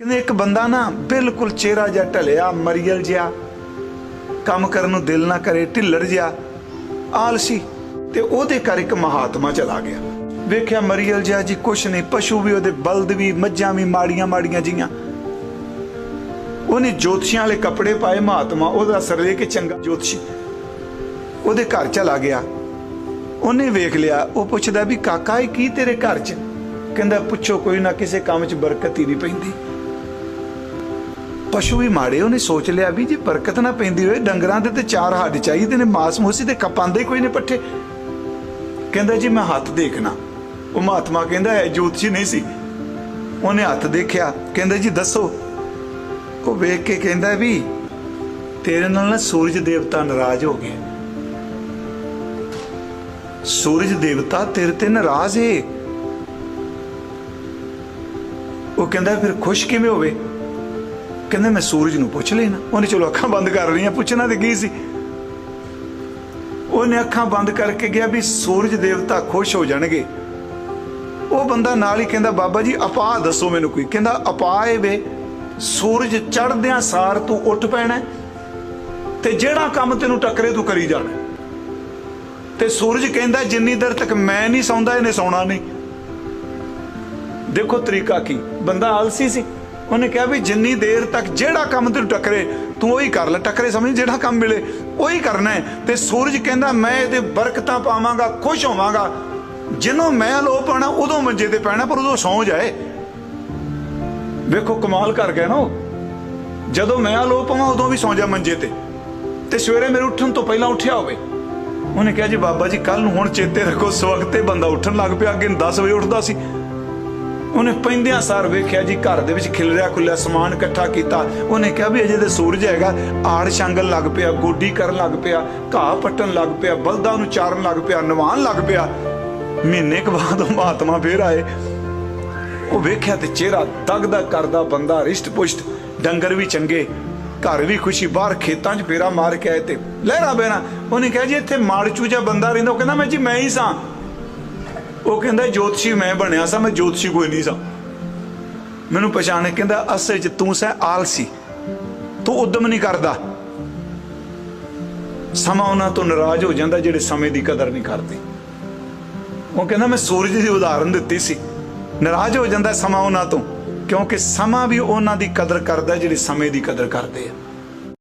ਕਹਿੰਦੇ ਇੱਕ ਬੰਦਾ ਨਾ ਬਿਲਕੁਲ ਚਿਹਰਾ ਜਿਹਾ ਢਲਿਆ, ਮਰੀਅਲ ਜਿਹਾ, ਕੰਮ ਕਰਨ ਨੂੰ ਦਿਲ ਨਾ ਕਰੇ, ਢਿੱਲੜ ਜਿਹਾ, ਆਲਸੀ, ਤੇ ਉਹਦੇ ਘਰ ਇੱਕ ਮਹਾਤਮਾ ਚਲਾ ਗਿਆ। ਵੇਖਿਆ ਮਰੀਅਲ ਜਿਹਾ ਜੀ ਕੁਛ ਨਹੀਂ, ਪਸ਼ੂ ਵੀ ਉਹਦੇ ਬਲਦ ਵੀ, ਮੱਝਾਂ ਵੀ ਮਾੜੀਆਂ ਮਾੜੀਆਂ ਜੀਆਂ। ਉਹਨੇ ਜੋਤਸ਼ੀਆਂ ਵਾਲੇ ਕੱਪੜੇ ਪਾਏ, ਮਹਾਤਮਾ ਉਹਦਾ ਸਰਲੇ ਕੇ ਚੰਗਾ ਜੋਤਸ਼ੀ। ਉਹਦੇ ਘਰ ਚਲਾ ਗਿਆ। ਉਹਨੇ ਵੇਖ ਲਿਆ, ਉਹ ਪੁੱਛਦਾ ਵੀ, ਕਾਕਾ, ਇਹ ਕੀ ਤੇਰੇ ਘਰ 'ਚ? ਕਹਿੰਦਾ, ਪੁੱਛੋ, ਕੋਈ ਨਾ, ਕਿਸੇ ਕੰਮ 'ਚ ਬਰਕਤ ਹੀ ਨਹੀਂ ਪੈਂਦੀ। ਪਸ਼ੂ ਵੀ ਮਾੜੇ, ਉਹਨੇ ਸੋਚ ਲਿਆ ਵੀ ਜੇ ਬਰਕਤ ਨਾ ਪੈਂਦੀ ਹੋਏ, ਡੰਗਰਾਂ ਦੇ ਤੇ ਚਾਰ ਹੱਡ ਚਾਹੀਦੇ ਨੇ, ਮਾਸ ਮੋਸੀ ਤੇ ਕਪਾਂਦੇ ਕੋਈ ਨੇ ਪੱਠੇ। ਕਹਿੰਦਾ ਜੀ, ਮੈਂ ਹੱਥ ਦੇਖਣਾ। ਉਹ ਮਹਾਤਮਾ ਕਹਿੰਦਾ ਹੈ ਜੋਤਸ਼ੀ ਨਹੀਂ ਸੀ। ਉਹਨੇ ਹੱਥ ਦੇਖਿਆ। ਕਹਿੰਦਾ ਜੀ, ਦੱਸੋ। ਉਹ ਵੇਖ ਕੇ ਕਹਿੰਦਾ ਵੀ, ਤੇਰੇ ਨਾਲ ਨਾ ਸੂਰਜ ਦੇਵਤਾ ਨਾਰਾਜ਼ ਹੋ ਗਏ। ਸੂਰਜ ਦੇਵਤਾ ਤੇਰੇ ਤੇ ਨਾਰਾਜ਼ ਏ। ਉਹ ਕਹਿੰਦਾ, ਫਿਰ ਖੁਸ਼ ਕਿਵੇਂ ਹੋਵੇ? ਕਹਿੰਦੇ ਮੈਂ ਸੂਰਜ ਨੂੰ ਪੁੱਛ ਲੈਣਾ ਉਹਨੇ ਚਲੋ ਅੱਖਾਂ ਬੰਦ ਕਰ ਲਈਆਂ, ਪੁੱਛਣਾ ਤੇ ਕੀ ਸੀ? ਉਹਨੇ ਅੱਖਾਂ ਬੰਦ ਕਰਕੇ ਗਿਆ ਵੀ ਸੂਰਜ ਦੇਵਤਾ ਖੁਸ਼ ਹੋ ਜਾਣਗੇ। ਉਹ ਬੰਦਾ ਨਾਲ ਹੀ ਕਹਿੰਦਾ, ਬਾਬਾ ਜੀ, ਅਪਾ ਦੱਸੋ ਮੈਨੂੰ ਕੋਈ। ਕਹਿੰਦਾ, ਅਪਾ ਏ ਵੇ, ਸੂਰਜ ਚੜਦਿਆਂ ਸਾਰ ਤੂੰ ਉੱਠ ਪੈਣਾ ਤੇ ਜਿਹੜਾ ਕੰਮ ਤੈਨੂੰ ਟੱਕਰੇ ਤੂੰ ਕਰੀ ਜਾਣਾ ਤੇ ਸੂਰਜ ਕਹਿੰਦਾ, ਜਿੰਨੀ ਦੇਰ ਤੱਕ ਮੈਂ ਨਹੀਂ ਸੌਂਦਾ, ਇਹਨੇ ਸੌਣਾ ਨਹੀਂ। ਦੇਖੋ ਤਰੀਕਾ ਕੀ। ਬੰਦਾ ਆਲਸੀ ਸੀ। ਉਹਨੇ ਕਿਹਾ ਵੀ ਜਿੰਨੀ ਦੇਰ ਤੱਕ ਜਿਹੜਾ ਕੰਮ ਤੈਨੂੰ ਟੱਕਰੇ, ਤੂੰ ਉਹੀ ਕਰ ਲੈ। ਟੱਕਰੇ ਸਮਝ ਜਿਹੜਾ ਕੰਮ ਮਿਲੇ, ਉਹੀ ਕਰਨਾ ਹੈ। ਤੇ ਸੂਰਜ ਕਹਿੰਦਾ, ਮੈਂ ਇਹਦੇ ਬਰਕਤਾਂ ਪਾਵਾਂਗਾ, ਖੁਸ਼ ਹੋਵਾਂਗਾ। ਜਦੋਂ ਮੈਂ ਲੋ ਪਾਣਾ ਉਦੋਂ ਮੰਜੇ ਤੇ ਪੈਣਾ, ਪਰ ਉਦੋਂ ਸੌਂ ਜਾਏ। ਵੇਖੋ, ਕਮਾਲ ਕਰ ਗਿਆ ਨਾ ਉਹ। ਜਦੋਂ ਮੈਂ ਲੋ ਪਾਵਾਂ, ਉਦੋਂ ਵੀ ਸੌਂ ਜਾ ਮੰਜੇ ਤੇ। ਤੇ ਸਵੇਰੇ ਮੇਰੇ ਉੱਠਣ ਤੋਂ ਪਹਿਲਾਂ ਉੱਠਿਆ ਹੋਵੇ। ਉਹਨੇ ਕਿਹਾ, ਜੀ ਬਾਬਾ ਜੀ ਕੱਲ ਨੂੰ ਹੁਣ ਚੇਤੇ ਰੱਖੋ, ਸਵਖਤੇ ਬੰਦਾ ਉੱਠਣ ਲੱਗ ਪਿਆ, ਅੱਗੇ 10 ਵਜੇ ਉੱਠਦਾ ਸੀ। ਉਹਨੇ ਪੈਂਦਿਆਂ ਸਾਰ ਵੇਖਿਆ ਜੀ ਘਰ ਦੇ ਵਿੱਚ ਖਿਲਰਿਆ ਖੁੱਲਿਆ ਸਮਾਨ ਇਕੱਠਾ ਕੀਤਾ। ਉਹਨੇ ਕਿਹਾ ਵੀ ਅਜੇ ਤੇ ਸੂਰਜ ਹੈਗਾ, ਆੜ ਛਾਂਗਣ ਲੱਗ ਪਿਆ, ਗੋਡੀ ਕਰਨ ਲੱਗ ਪਿਆ, ਘਾਹ ਪੱਟਣ ਲੱਗ ਪਿਆ, ਬਲਦਾਂ ਨੂੰ ਚਾਰਨ ਲੱਗ ਪਿਆ ਨਵਾਨ ਲੱਗ ਪਿਆ। ਮਹੀਨੇ ਕੁ ਬਾਅਦ ਉਹ ਮਹਾਤਮਾ ਫੇਰ ਆਏ। ਉਹ ਵੇਖਿਆ ਤੇ ਚਿਹਰਾ ਦਗਦਗ ਕਰਦਾ ਬੰਦਾ ਰਿਸ਼ਟ ਪੁਸ਼ਟ, ਡੰਗਰ ਵੀ ਚੰਗੇ, ਘਰ ਵੀ ਖੁਸ਼ੀ, ਬਾਹਰ ਖੇਤਾਂ 'ਚ ਫੇਰਾ ਮਾਰ ਕੇ ਆਏ ਤੇ, ਲਹਿਰਾ ਬਹਿਣਾ। ਉਹਨੇ ਕਿਹਾ ਜੀ, ਇੱਥੇ ਮਾੜਚੂ ਜਿਹਾ ਬੰਦਾ ਰਹਿੰਦਾ, ਉਹ ਕਹਿੰਦਾ ਮੈਂ ਜੀ ਮੈਂ ਹੀ ਸਾਂ। ਉਹ ਕਹਿੰਦਾ, ਜੋਤਸ਼ੀ ਮੈਂ ਬਣਿਆ ਸਾਂ, ਮੈਂ ਜੋਤਸ਼ੀ ਕੋਈ ਨਹੀਂ ਸਾਂ। ਮੈਨੂੰ ਪਛਾਣੇ ਕਹਿੰਦਾ, ਅਸਲ 'ਚ ਤੂੰ ਸੈ ਆਲਸੀ, ਤੂੰ ਉਦਮ ਨਹੀਂ ਕਰਦਾ। ਸਮਾਂ ਉਹਨਾਂ ਤੋਂ ਨਾਰਾਜ਼ ਹੋ ਜਾਂਦਾ ਜਿਹੜੇ ਸਮੇਂ ਦੀ ਕਦਰ ਨਹੀਂ ਕਰਦੇ। ਉਹ ਕਹਿੰਦਾ, ਮੈਂ ਸੂਰਜ ਦੀ ਉਦਾਹਰਨ ਦਿੱਤੀ ਸੀ। ਨਾਰਾਜ਼ ਹੋ ਜਾਂਦਾ ਸਮਾਂ ਉਹਨਾਂ ਤੋਂ, ਕਿਉਂਕਿ ਸਮਾਂ ਵੀ ਉਹਨਾਂ ਦੀ ਕਦਰ ਕਰਦਾ ਜਿਹੜੇ ਸਮੇਂ ਦੀ ਕਦਰ ਕਰਦੇ ਆ।